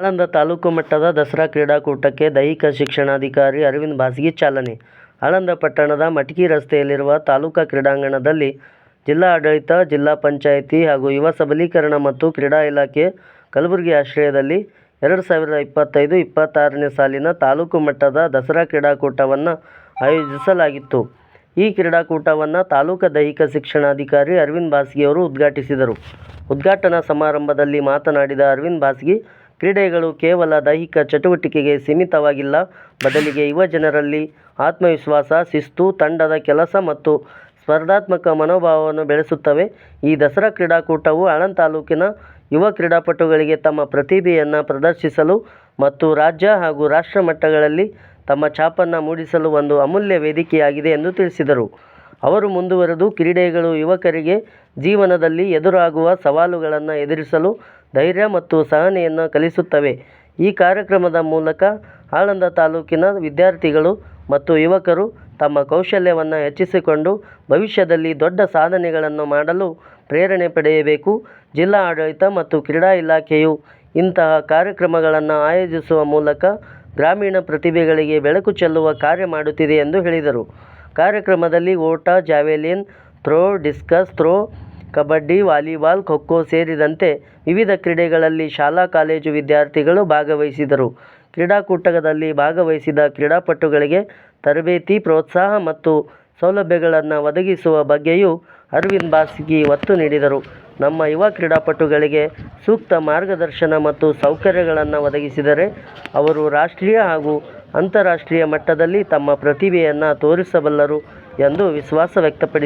ಆಳಂದ ತಾಲೂಕು ಮಟ್ಟದ ದಸರಾ ಕ್ರೀಡಾಕೂಟಕ್ಕೆ ದೈಹಿಕ ಶಿಕ್ಷಣಾಧಿಕಾರಿ ಅರವಿಂದ್ ಬಾಸಗಿ ಚಾಲನೆ ಆಳಂದ ಪಟ್ಟಣದ ಮಟಕಿ ರಸ್ತೆಯಲ್ಲಿರುವ ತಾಲೂಕಾ ಕ್ರೀಡಾಂಗಣದಲ್ಲಿ ಜಿಲ್ಲಾ ಆಡಳಿತ, ಜಿಲ್ಲಾ ಪಂಚಾಯಿತಿ ಹಾಗೂ ಯುವ ಸಬಲೀಕರಣ ಮತ್ತು ಕ್ರೀಡಾ ಇಲಾಖೆ ಕಲಬುರಗಿ ಆಶ್ರಯದಲ್ಲಿ ಎರಡು ಸಾವಿರದ ಇಪ್ಪತ್ತೈದು ಇಪ್ಪತ್ತಾರನೇ ಸಾಲಿನ ತಾಲೂಕು ಮಟ್ಟದ ದಸರಾ ಕ್ರೀಡಾಕೂಟವನ್ನು ಆಯೋಜಿಸಲಾಗಿತ್ತು. ಈ ಕ್ರೀಡಾಕೂಟವನ್ನು ತಾಲೂಕು ದೈಹಿಕ ಶಿಕ್ಷಣಾಧಿಕಾರಿ ಅರವಿಂದ್ ಬಾಸಗಿ ಅವರು ಉದ್ಘಾಟಿಸಿದರು. ಉದ್ಘಾಟನಾ ಸಮಾರಂಭದಲ್ಲಿ ಮಾತನಾಡಿದ ಅರವಿಂದ್ ಬಾಸಗಿ, ಕ್ರೀಡೆಗಳು ಕೇವಲ ದೈಹಿಕ ಚಟುವಟಿಕೆಗೆ ಸೀಮಿತವಾಗಿಲ್ಲ, ಬದಲಿಗೆ ಯುವ ಜನರಲ್ಲಿ ಆತ್ಮವಿಶ್ವಾಸ, ಶಿಸ್ತು, ತಂಡದ ಕೆಲಸ ಮತ್ತು ಸ್ಪರ್ಧಾತ್ಮಕ ಮನೋಭಾವವನ್ನು ಬೆಳೆಸುತ್ತವೆ. ಈ ದಸರಾ ಕ್ರೀಡಾಕೂಟವು ಆಳಂದ ತಾಲೂಕಿನ ಯುವ ಕ್ರೀಡಾಪಟುಗಳಿಗೆ ತಮ್ಮ ಪ್ರತಿಭೆಯನ್ನು ಪ್ರದರ್ಶಿಸಲು ಮತ್ತು ರಾಜ್ಯ ಹಾಗೂ ರಾಷ್ಟ್ರ ಮಟ್ಟಗಳಲ್ಲಿ ತಮ್ಮ ಛಾಪನ್ನು ಮೂಡಿಸಲು ಒಂದು ಅಮೂಲ್ಯ ವೇದಿಕೆಯಾಗಿದೆ ಎಂದು ತಿಳಿಸಿದರು. ಅವರು ಮುಂದುವರೆದು, ಕ್ರೀಡೆಗಳು ಯುವಕರಿಗೆ ಜೀವನದಲ್ಲಿ ಎದುರಾಗುವ ಸವಾಲುಗಳನ್ನು ಎದುರಿಸಲು ಧೈರ್ಯ ಮತ್ತು ಸಹನೆಯನ್ನು ಕಲಿಸುತ್ತವೆ. ಈ ಕಾರ್ಯಕ್ರಮದ ಮೂಲಕ ಆಳಂದ ತಾಲೂಕಿನ ವಿದ್ಯಾರ್ಥಿಗಳು ಮತ್ತು ಯುವಕರು ತಮ್ಮ ಕೌಶಲ್ಯವನ್ನು ಹೆಚ್ಚಿಸಿಕೊಂಡು ಭವಿಷ್ಯದಲ್ಲಿ ದೊಡ್ಡ ಸಾಧನೆಗಳನ್ನು ಮಾಡಲು ಪ್ರೇರಣೆ ಪಡೆಯಬೇಕು. ಜಿಲ್ಲಾ ಆಡಳಿತ ಮತ್ತು ಕ್ರೀಡಾ ಇಲಾಖೆಯು ಇಂತಹ ಕಾರ್ಯಕ್ರಮಗಳನ್ನು ಆಯೋಜಿಸುವ ಮೂಲಕ ಗ್ರಾಮೀಣ ಪ್ರತಿಭೆಗಳಿಗೆ ಬೆಳಕು ಚೆಲ್ಲುವ ಕಾರ್ಯ ಮಾಡುತ್ತಿದೆ ಎಂದು ಹೇಳಿದರು. ಕಾರ್ಯಕ್ರಮದಲ್ಲಿ ಓಟ, javelin throw, discus throw, kabaddi, volleyball, kho-kho ಸೇರಿದಂತೆ ವಿವಿಧ ಕ್ರೀಡೆಗಳಲ್ಲಿ ಶಾಲಾ ಕಾಲೇಜು ವಿದ್ಯಾರ್ಥಿಗಳು ಭಾಗವಹಿಸಿದರು. ಕ್ರೀಡಾಕೂಟದಲ್ಲಿ ಭಾಗವಹಿಸಿದ ಕ್ರೀಡಾಪಟುಗಳಿಗೆ ತರಬೇತಿ, ಪ್ರೋತ್ಸಾಹ ಮತ್ತು ಸೌಲಭ್ಯಗಳನ್ನು ಒದಗಿಸುವ ಬಗ್ಗೆಯೂ ಅರವಿಂದ್ ಬಾಸಗಿ ಒತ್ತು ನೀಡಿದರು. ನಮ್ಮ ಯುವ ಕ್ರೀಡಾಪಟುಗಳಿಗೆ ಸೂಕ್ತ ಮಾರ್ಗದರ್ಶನ ಮತ್ತು ಸೌಕರ್ಯಗಳನ್ನು ಒದಗಿಸಿದರೆ ಅವರು ರಾಷ್ಟ್ರೀಯ ಹಾಗೂ ಅಂತರರಾಷ್ಟ್ರೀಯ ಮಟ್ಟದಲ್ಲಿ ತಮ್ಮ ಪ್ರತಿಭೆಯನ್ನು ತೋರಿಸಬಲ್ಲರು ಎಂದು ವಿಶ್ವಾಸ ವ್ಯಕ್ತಪಡಿಸಿದರು.